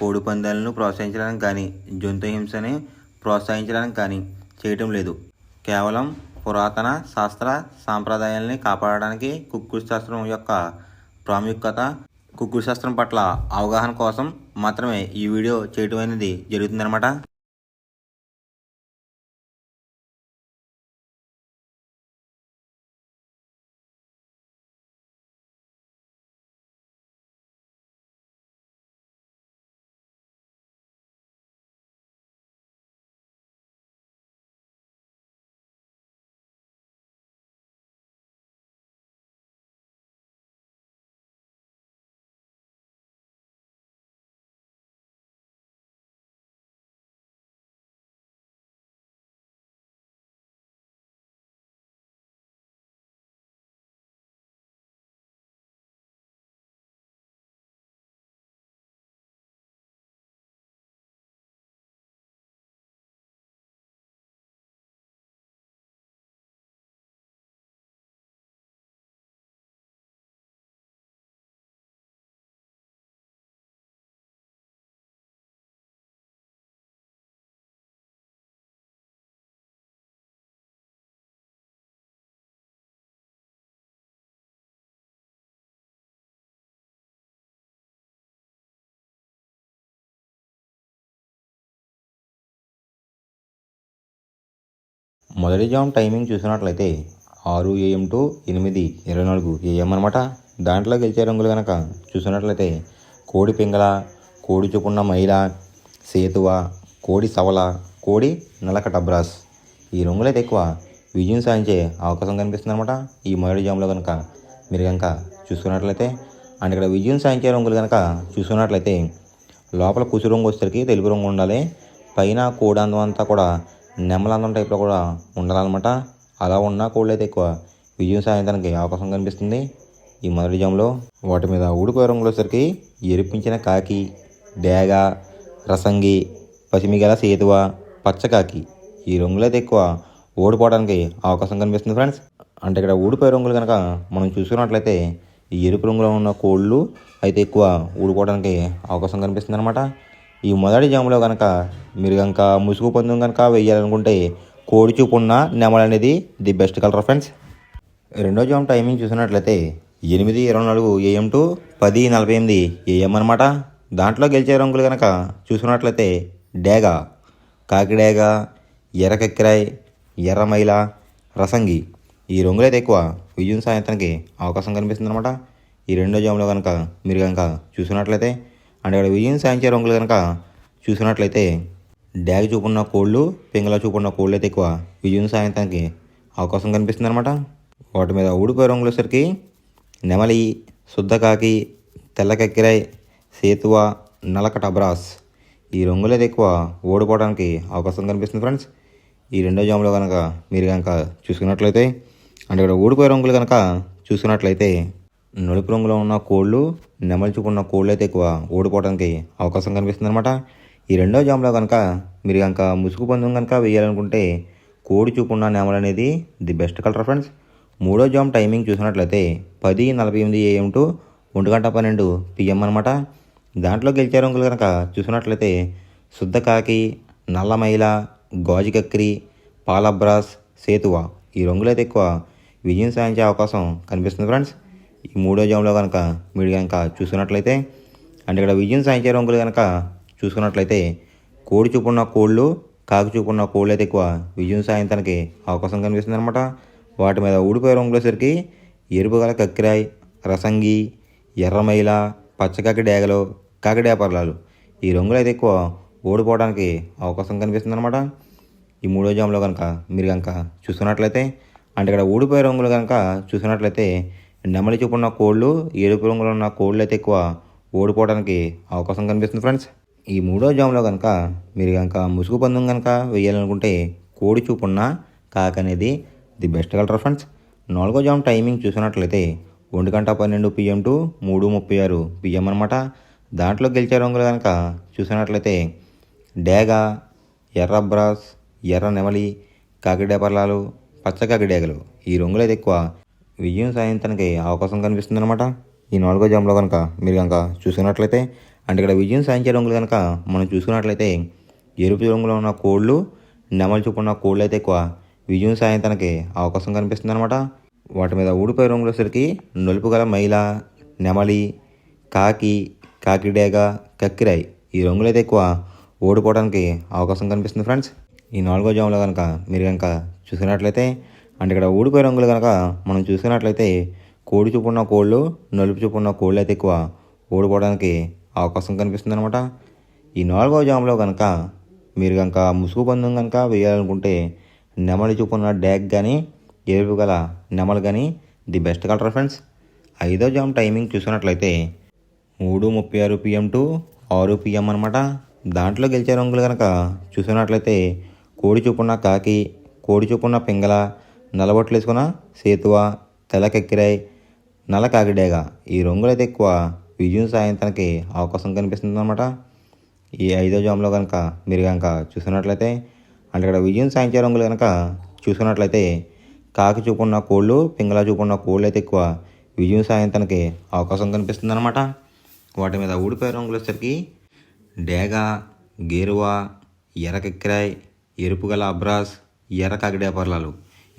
కోడి పందాలను ప్రోత్సహించడానికి కానీ జంతు హింసని ప్రోత్సహించడానికి కానీ చేయటం లేదు. కేవలం పురాతన శాస్త్ర సాంప్రదాయాల్ని కాపాడడానికి కుక్కుడు శాస్త్రం యొక్క ప్రాముఖ్యత కుక్కుడు శాస్త్రం పట్ల అవగాహన కోసం మాత్రమే ఈ వీడియో చేయటం అనేది జరుగుతుందన్నమాట. మొదటి జామ్ టైమింగ్ చూసినట్లయితే ఆరు ఏఎం టు ఎనిమిది ఇరవై నాలుగు ఏఎం అనమాట దాంట్లో గెలిచే రంగులు కనుక చూసినట్లయితే కోడి పింగళ కోడి చుకున్న మైల సేతువ కోడి సవల కోడి నలక టబ్రాస్. ఈ రంగులైతే ఎక్కువ విజయం సాధించే అవకాశం కనిపిస్తుంది అనమాట ఈ మొదటి జామ్లో కనుక మీరు కనుక చూసుకున్నట్లయితే అండ్ ఇక్కడ విజయం సాధించే రంగులు కనుక చూసుకున్నట్లయితే లోపల కుసి రంగు వచ్చేసరికి తెలుపు రంగు ఉండాలి. పైన కోడందం అంతా కూడా నెమలందం టైప్లో కూడా ఉండాలన్నమాట. అలా ఉన్న కోళ్ళు అయితే ఎక్కువ. విజయం సాధించడానికి అవకాశం కనిపిస్తుంది. ఈ మొదటి జాములో వాటి మీద ఊడిపోయే రంగులోసరికి ఎరిపించిన కాకి డేగ రసంగి పసిమిగల సేతువ పచ్చకాకి ఈ రంగులైతే అయితే ఎక్కువ ఓడిపోవడానికి అవకాశం కనిపిస్తుంది ఫ్రెండ్స్ అంటే ఇక్కడ ఊడిపోయే రంగులు కనుక మనం చూసుకున్నట్లయితే ఈ ఎరుపు రంగులో ఉన్న కోళ్ళు అయితే ఎక్కువ ఊడిపోవడానికి అవకాశం కనిపిస్తుంది అనమాట ఈ మొదటి జాములో కనుక మీరు కనుక ముసుగు పందెం కనుక వేయాలనుకుంటే కోడి చూపు ఉన్న నెమల అనేది ది బెస్ట్ కలర్ ఫ్రెండ్స్. రెండో జామ్ టైమింగ్ చూసినట్లయితే ఎనిమిది ఇరవై నాలుగు ఏఎం టు పది నలభై ఎనిమిది ఏఎం అనమాట దాంట్లో గెలిచే రంగులు కనుక చూసుకున్నట్లయితే డేగ కాకిడేగ ఎర్రకెక్కిరాయ్ ఎర్రమైల రసంగి. ఈ రంగులైతే ఎక్కువ విజయం సాయంత్రానికి అవకాశం కనిపిస్తుంది అనమాట ఈ రెండో జాములో కనుక మీరు కనుక చూసినట్లయితే అండ్ ఇక్కడ విజయం సాధించే రంగులు కనుక చూసినట్లయితే డ్యాగ్ చూపున్న కోళ్ళు పింగళ చూపున్న కోళ్ళు అయితే ఎక్కువ విజయం సాధించడానికి అవకాశం కనిపిస్తుంది అనమాట వాటి మీద ఊడిపోయే రంగులు వచ్చరికి నెమలి శుద్ధకాకి తెల్లకెక్కిరాయ్ సేతువ నలక టబ్రాస్ ఈ రంగులు అయితే ఎక్కువ ఓడిపోవడానికి అవకాశం కనిపిస్తుంది ఫ్రెండ్స్. ఈ రెండో జాములో కనుక మీరు కనుక చూసుకున్నట్లయితే అంటే ఇక్కడ ఊడిపోయే రంగులు కనుక చూసుకున్నట్లయితే నలుపు రంగులో ఉన్న కోళ్ళు నెమల్చుకున్న చూపున్న కోళ్ళు అయితే ఎక్కువ ఓడిపోవడానికి అవకాశం కనిపిస్తుంది అనమాట ఈ రెండో జామ్లో కనుక మీరు కనుక ముసుగు పందెం కనుక వేయాలనుకుంటే కోడి చూపున్న నెమలు అనేది ది బెస్ట్ కలర్ ఫ్రెండ్స్. మూడో జామ్ టైమింగ్ చూసినట్లయితే పది నలభై ఎనిమిది ఏఎం టు ఒంటి గంట పన్నెండు పిఎం అనమాట దాంట్లో గెలిచే రంగులు కనుక చూసినట్లయితే శుద్ధ కాకి నల్లమైల కక్రి పాలబ్రాస్ సేతువ ఈ రంగులైతే ఎక్కువ విజయం సాధించే అవకాశం కనిపిస్తుంది ఫ్రెండ్స్. ఈ మూడో జామ్లో కనుక మీరు కనుక చూసుకున్నట్లయితే అంటే ఇక్కడ విజయం సాధించే రంగులు కనుక చూసుకున్నట్లయితే కోడి చూపున్న కోళ్ళు కాకి చూపున్న కోళ్ళు అయితే ఎక్కువ విజయం సాధించడానికి అవకాశం కనిపిస్తుంది అనమాట వాటి మీద ఊడిపోయే రంగులేసరికి ఎరుపు గల కక్కిరాయి రసంగి ఎర్రమైల పచ్చకాకి డేగలు కాకిడేపర్లాలు ఈ రంగులు అయితే ఎక్కువ ఓడిపోవడానికి అవకాశం కనిపిస్తుంది అనమాట ఈ మూడో జామ్లో కనుక మీరు కనుక చూసుకున్నట్లయితే అంటే ఇక్కడ ఊడిపోయే రంగులు కనుక చూసినట్లయితే నెమలి చూపున్న కోళ్ళు ఏడుపు రంగులో ఉన్న కోళ్ళు అయితే ఎక్కువ ఓడిపోవడానికి అవకాశం కనిపిస్తుంది ఫ్రెండ్స్ ఈ మూడో జామ్లో కనుక మీరు కనుక ముసుగు పందెం కనుక వేయాలనుకుంటే కోడి చూపున్న కాక అనేది ది బెస్ట్ కలర్ ఫ్రెండ్స్ నాలుగో జామ్ టైమింగ్ చూసినట్లయితే ఒంటి గంట పన్నెండు పిఎం టు మూడు ముప్పై ఆరు పిఎం అనమాట దాంట్లో గెలిచే రంగులు కనుక చూసినట్లయితే డేగ ఎర్ర బ్రాస్ ఎర్ర నెమలి కాకిడేపర్లాలు పచ్చ కాకిడేగలు ఈ రంగులు అయితే ఎక్కువ విజయం సాధించడానికి అవకాశం కనిపిస్తుంది అనమాట ఈ నాలుగో జామ్లో కనుక మీరు కనుక చూసుకున్నట్లయితే అంటే ఇక్కడ విజయం సాధించే రంగులు కనుక మనం చూసుకున్నట్లయితే ఎరుపు రంగులో ఉన్న కోళ్ళు నెమలి చూపు ఉన్న కోళ్ళు అయితే ఎక్కువ విజయం సాధించడానికి అవకాశం కనిపిస్తుంది అనమాట వాటి మీద ఊడిపోయే రంగులసరికి నలుపు గల మైల నెమలి కాకి కాకిడేగ కక్కిరాయి ఈ రంగులు అయితే ఎక్కువ ఓడిపోవడానికి అవకాశం కనిపిస్తుంది ఫ్రెండ్స్. ఈ నాలుగో జాములో కనుక మీరు కనుక చూసినట్లయితే అంటే ఇక్కడ ఊడిపోయే రంగులు కనుక మనం చూసుకున్నట్లయితే కోడి చూపున్న కోళ్ళు నలుపు చూపున్న కోళ్ళు అయితే ఎక్కువ ఓడిపోవడానికి అవకాశం కనిపిస్తుంది అనమాట ఈ నాలుగవ జాములో కనుక మీరు కనుక ముసుగు బంధం కనుక వేయాలనుకుంటే నెమలి చూపున్న డ్యాగ్ కానీ ఎరుపు గల నెమలు కానీ ది బెస్ట్ కలర్ ఫ్రెండ్స్. ఐదో జామ్ టైమింగ్ చూసినట్లయితే మూడు ముప్పై ఆరు పిఎం టు ఆరు పిఎం అనమాట దాంట్లో గెలిచే రంగులు కనుక చూసినట్లయితే కోడి చూపున్న కాకి కోడి చూపున్న పింగళ నల్లబొట్లు వేసుకున్న సేతువ తెల్లకెక్కిరాయి నల్ల కాకిడేగ. ఈ రంగులు అయితే ఎక్కువ విజయం సాయంత్రానికి అవకాశం కనిపిస్తుంది అనమాట ఈ ఐదో జామ్లో కనుక మీరు కనుక చూసినట్లయితే అంటే ఇక్కడ విజయం సాయంత్రం రంగులు కనుక చూసుకున్నట్లయితే కాకి చూపున్న కోళ్ళు పింగళ చూపున్న కోళ్ళు అయితే ఎక్కువ విజయం సాయంత్రానికి అవకాశం కనిపిస్తుంది అనమాట వాటి మీద ఊడిపోయే రంగులు వచ్చేసరికి డేగ గేరువ ఎర్రకెక్కిరాయ్ ఎరుపు గల అబ్రాస్ ఎర్ర కాకిడేపర్లాలు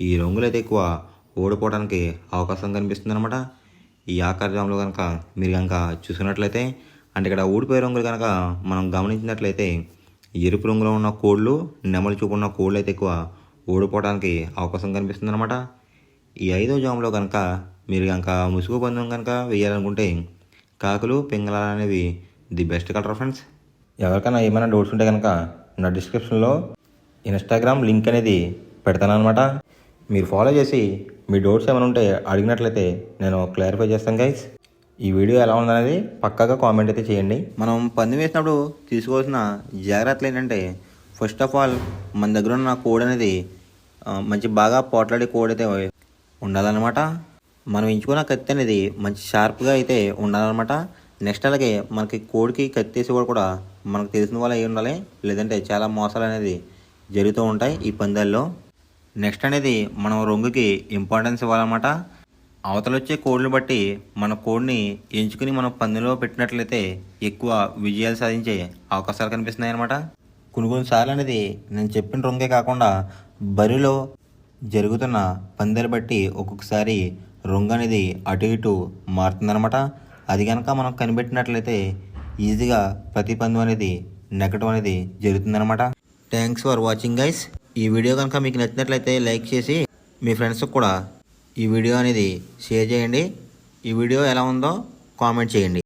ఈ రంగులు అయితే ఎక్కువ ఓడిపోవడానికి అవకాశం కనిపిస్తుంది అనమాట ఈ ఆకార జాములు కనుక మీరు కనుక చూసినట్లయితే అంటే ఇక్కడ ఊడిపోయే రంగులు కనుక మనం గమనించినట్లయితే ఎరుపు రంగులో ఉన్న కోళ్ళు నెమలి చూపున్న కోళ్ళు అయితే ఎక్కువ ఓడిపోవడానికి అవకాశం కనిపిస్తుంది అనమాట ఈ ఐదో జాములో కనుక మీరు కనుక ముసుగు బంధం కనుక వేయాలనుకుంటే కాకులు పింగళాలు అనేవి ది బెస్ట్ కలర్ ఫ్రెండ్స్. ఎవరికైనా ఏమైనా డౌట్స్ ఉంటే కనుక నా డిస్క్రిప్షన్లో ఇన్స్టాగ్రామ్ లింక్ అనేది పెడతాను అనమాట మీరు ఫాలో చేసి మీ డౌట్స్ ఏమైనా ఉంటే అడిగినట్లయితే నేను క్లారిఫై చేస్తాను గైస్ ఈ వీడియో ఎలా ఉందనేది పక్కాగా కామెంట్ అయితే చేయండి. మనం పంది వేసినప్పుడు తీసుకోవాల్సిన జాగ్రత్తలు ఏంటంటే ఫస్ట్ ఆఫ్ ఆల్ మన దగ్గర ఉన్న కోడ్ అనేది మంచి బాగా పోట్లాడే కోడ్ అయితే ఉండాలన్నమాట. మనం ఎంచుకున్న కత్తి అనేది మంచి షార్ప్గా అయితే ఉండాలన్నమాట. నెక్స్ట్ అలాగే మనకి కోడ్కి కత్తి వేసి కూడా కూడా మనకు తెలిసిన వాళ్ళు అయి ఉండాలి. లేదంటే చాలా మోసాలు అనేది జరుగుతూ ఉంటాయి ఈ పందాల్లో. నెక్స్ట్ అనేది మనం రొంగుకి ఇంపార్టెన్స్ ఇవ్వాలన్నమాట. అవతల వచ్చే కోడ్ని బట్టి మన కోడ్ని ఎంచుకుని మనం పందులో పెట్టినట్లయితే ఎక్కువ విజయాలు సాధించే అవకాశాలు కనిపిస్తున్నాయి అనమాట కొన్ని కొన్నిసార్లు అనేది నేను చెప్పిన రొంగే కాకుండా బరిలో జరుగుతున్న పందెలు బట్టి ఒక్కొక్కసారి రొంగు అనేది అటు ఇటు మారుతుందన్నమాట. అది కనుక మనం కనిపెట్టినట్లయితే ఈజీగా ప్రతి పందు అనేది నెగ్గడం అనేది జరుగుతుందన్నమాట. థ్యాంక్స్ ఫర్ వాచింగ్ గైస్ ఈ వీడియో కనుక మీకు నచ్చినట్లయితే లైక్ చేసి మీ ఫ్రెండ్స్కి కూడా ఈ వీడియో అనేది షేర్ చేయండి. ఈ వీడియో ఎలా ఉందో కామెంట్ చేయండి.